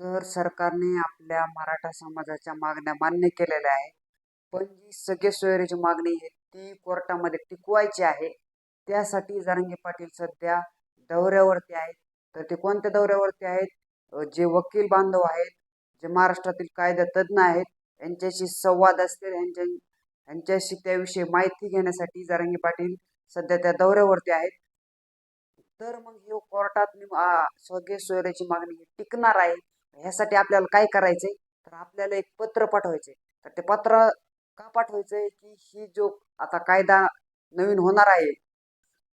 तर सरकारने आपल्या मराठा समाजाच्या मागण्या मान्य केलेल्या आहे पण जी सगळे सोयरेची मागणी आहे ती कोर्टामध्ये टिकवायची आहे. त्यासाठी जारंगी पाटील सध्या दौऱ्यावरती आहेत. तर ते कोणत्या दौऱ्यावरती आहेत? जे वकील बांधव आहेत जे महाराष्ट्रातील कायदा तज्ज्ञ आहेत यांच्याशी संवाद असतील यांच्या यांच्याशी त्याविषयी माहिती घेण्यासाठी जारंगी पाटील सध्या त्या दौऱ्यावरती आहेत. तर मग हे कोर्टात स्वगे सगळे सोयऱ्याची मागणी टिकणार आहे. ह्यासाठी आपल्याला काय करायचंय? तर आपल्याला एक पत्र पाठवायचंय. तर ते पत्र का पाठवायचंय की ही जो आता कायदा नवीन होणार आहे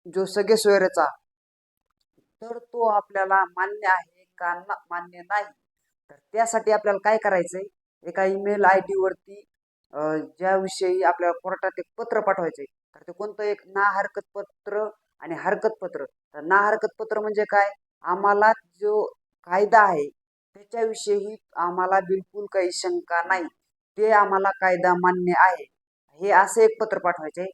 जो सगळे सोयरेचा तर तो आपल्याला मान्य आहे का ना मान्य नाही? तर त्यासाठी आपल्याला काय करायचंय? एका ईमेल आय डी वरती ज्याविषयी आपल्याला कोर्टात एक पत्र पाठवायचंय. तर ते कोणतं एक ना हरकत पत्र आणि हरकत पत्र. तर ना हरकत पत्र म्हणजे काय? आम्हाला जो कायदा आहे त्याच्याविषयी आम्हाला बिलकुल काही शंका नाही. ते आम्हाला कायदा मान्य आहे. हे असं एक पत्र पाठवायचे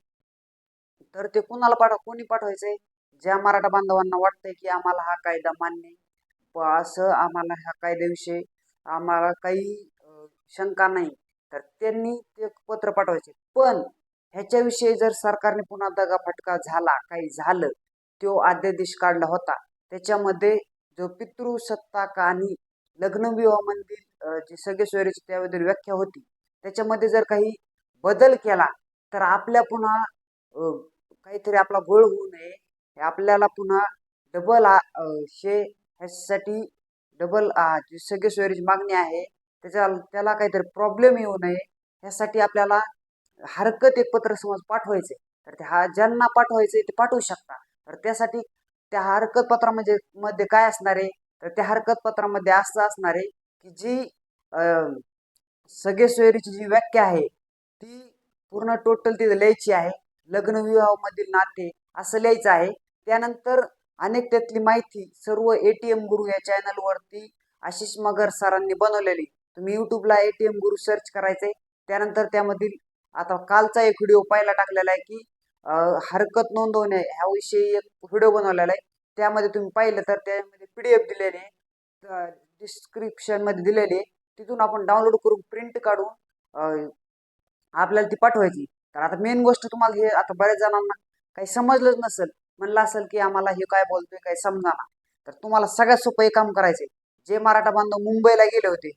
तर ते कुणाला पाठव कोणी पाठवायचे ज्या मराठा बांधवांना वाटतंय की आम्हाला हा कायदा मान्य असं आम्हाला ह्या कायद्याविषयी आम्हाला काही शंका नाही. तर त्यांनी ते पत्र पाठवायचे पण ह्याच्याविषयी जर सरकारने पुन्हा दगाफटका झाला काही झालं तो अध्यादेश काढला होता. त्याच्यामध्ये जो पितृसत्ताक आणि लग्नविवाहामधील अं, जी सगळे सोयरीची त्याबद्दल व्याख्या होती त्याच्यामध्ये जर काही बदल केला तर आपल्या पुन्हा काहीतरी आपला गोळ होऊ नये. हे आपल्याला पुन्हा डबल शे ह्यासाठी डबल जी सगळे सोयरीची मागणी आहे त्याच्या त्याला काहीतरी प्रॉब्लेम येऊ नये ह्यासाठी आपल्याला हरकत एक पत्र समज पाठवायचे. तर ते हा ज्यांना पाठवायचे ते पाठवू शकता. तर त्यासाठी त्या हरकत पत्रामध्ये मध्ये काय असणार आहे? तर त्या हरकत पत्रामध्ये असं असणार आहे की जी सगळे सोयरीची जी व्याख्या आहे ती पूर्ण टोटल तिथे लिहायची आहे. लग्न विवाहामधील नाते असं लिहायचं आहे. त्यानंतर अनेक त्यातली माहिती सर्व एटीएम गुरु या चॅनलवरती आशिष मगर सरांनी बनवलेली. तुम्ही युट्यूबला एटीएम गुरु सर्च करायचे त्यानंतर त्यामधील आता कालचा एक व्हिडिओ पाहायला टाकलेला आहे की हरकत नोंदवणे ह्याविषयी एक व्हिडिओ बनवलेला आहे. त्यामध्ये तुम्ही पाहिलं तर त्यामध्ये पी डी एफ दिलेले डिस्क्रिप्शनमध्ये दिलेले तिथून आपण डाउनलोड करून प्रिंट काढून आपल्याला ती पाठवायची. तर आता मेन गोष्ट तुम्हाला हे आता बऱ्याच जणांना काही समजलंच नसेल. म्हणलं असेल की आम्हाला हे काय बोलतोय काय समजाना तर तुम्हाला सगळ्यात सोपं एक काम करायचे जे मराठा बांधव मुंबईला गेले होते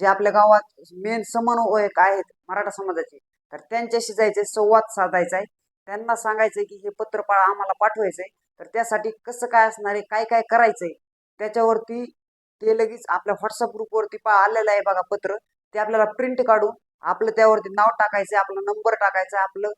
जे आपल्या गावात मेन समन्वयक आहेत मराठा समाजाचे तर त्यांच्याशी जायचे संवाद साधायचा आहे त्यांना सांगायचं की हे पत्र पा आम्हाला पाठवायचंय. तर त्यासाठी कसं काय असणार आहे? काय काय करायचंय? त्याच्यावरती ते लगेच आपल्या व्हॉट्सअप ग्रुपवरती पा आलेलं आहे बघा पत्र. ते आपल्याला प्रिंट काढून आपलं त्यावरती नाव टाकायचं आपला नंबर टाकायचा आपलं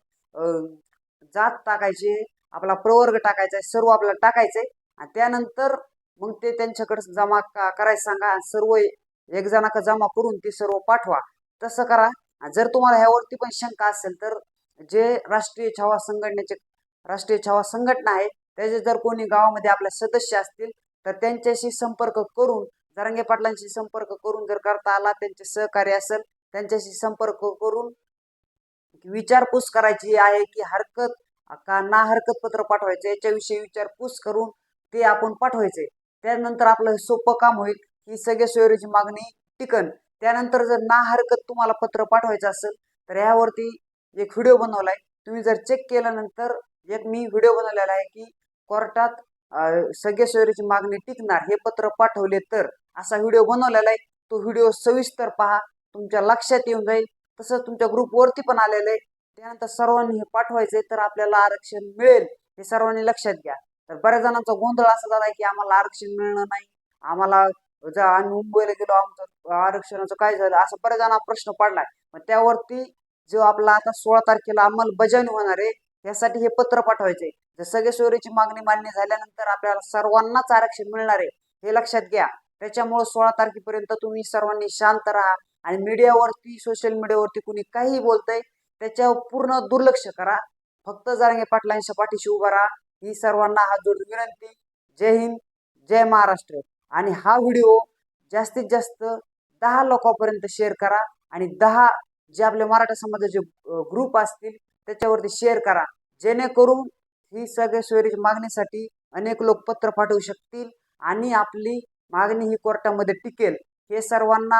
जात टाकायची आपला प्रवर्ग टाकायचा आहे सर्व आपल्याला टाकायचंय. आणि त्यानंतर मग ते त्यांच्याकडे जमा का- करायचं सांगा. सर्व एक जणाका जमा करून ते सर्व पाठवा. तसं करा. आणि जर तुम्हाला ह्यावरती पण शंका असेल तर जे राष्ट्रीय छावा संघटनेचे राष्ट्रीय छावा संघटना आहे त्याचे जर कोणी गावामध्ये आपल्या सदस्य असतील तर त्यांच्याशी संपर्क करून जरांगे पाटलांशी संपर्क करून जर करता आला त्यांचे सहकार्य असेल त्यांच्याशी संपर्क करून विचारपूस करायची आहे की हरकत का ना हरकत पत्र पाठवायचं याच्याविषयी विचारपूस करून ते आपण पाठवायचे. त्यानंतर आपलं सोपं काम होईल ही सगळ्या सोयरीची मागणी टिकन. त्यानंतर जर ना हरकत तुम्हाला पत्र पाठवायचं असेल तर यावरती एक व्हिडिओ बनवलाय. तुम्ही जर चेक केल्यानंतर एक मी व्हिडिओ बनवलेला आहे की कोर्टात सगळे सोयरीची मागणी टिकणार हे पत्र पाठवले तर असा व्हिडिओ बनवलेला आहे. तो व्हिडिओ सविस्तर पहा तुमच्या लक्षात येऊन जाईल. तसंच तुमच्या ग्रुपवरती पण आलेलं आहे. त्यानंतर सर्वांनी हे पाठवायचंय तर आपल्याला आरक्षण मिळेल हे सर्वांनी लक्षात घ्या. तर बऱ्याच जणांचा गोंधळ असा झालाय की आम्हाला आरक्षण मिळणं नाही. आम्हाला जर आम्ही मुंबईला गेलो आमचं आरक्षणाचं काय झालं असं बऱ्याच जणांना प्रश्न पडलाय मग त्यावरती जो आपला आता सोळा तारखेला अंमलबजावणी होणार आहे यासाठी हे पत्र पाठवायचे. जर सगळे सोयरीची मागणी मान्य झाल्यानंतर आपल्याला सर्वांनाच आरक्षण मिळणार आहे हे लक्षात घ्या. त्याच्यामुळे सोळा तारखेपर्यंत तुम्ही सर्वांनी शांत राहा आणि मीडियावरती सोशल मीडियावरती कुणी काही बोलतंय त्याच्यावर पूर्ण दुर्लक्ष करा. फक्त जारंगे पाटलांच्या पाठीशी उभा राहा. ही सर्वांना हा जोडून विनंती. जय हिंद जय महाराष्ट्र. आणि हा व्हिडिओ जास्तीत जास्त दहा लोकांपर्यंत शेअर करा आणि दहा जे आपले मराठा समाजाचे ग्रुप असतील त्याच्यावरती शेअर करा. जेणेकरून ही सगळ्या सोयरीच्या मागणीसाठी अनेक लोक पत्र पाठवू शकतील आणि आपली मागणी ही कोर्टामध्ये टिकेल. हे सर्वांना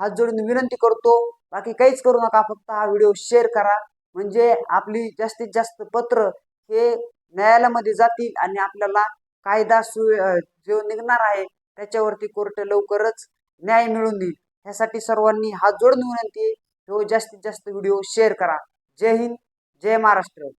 हात जोडून विनंती करतो. बाकी काहीच करू नका. फक्त हा व्हिडिओ शेअर करा. म्हणजे आपली जास्तीत जास्त पत्र हे न्यायालयामध्ये जातील आणि आपल्याला कायदा सु जो निघणार आहे त्याच्यावरती कोर्ट लवकरच न्याय मिळून देईल. ह्यासाठी सर्वांनी हात जोडून विनंती आहे. तो जास्तीत जास्त व्हिडिओ शेअर करा. जय हिंद. जय महाराष्ट्र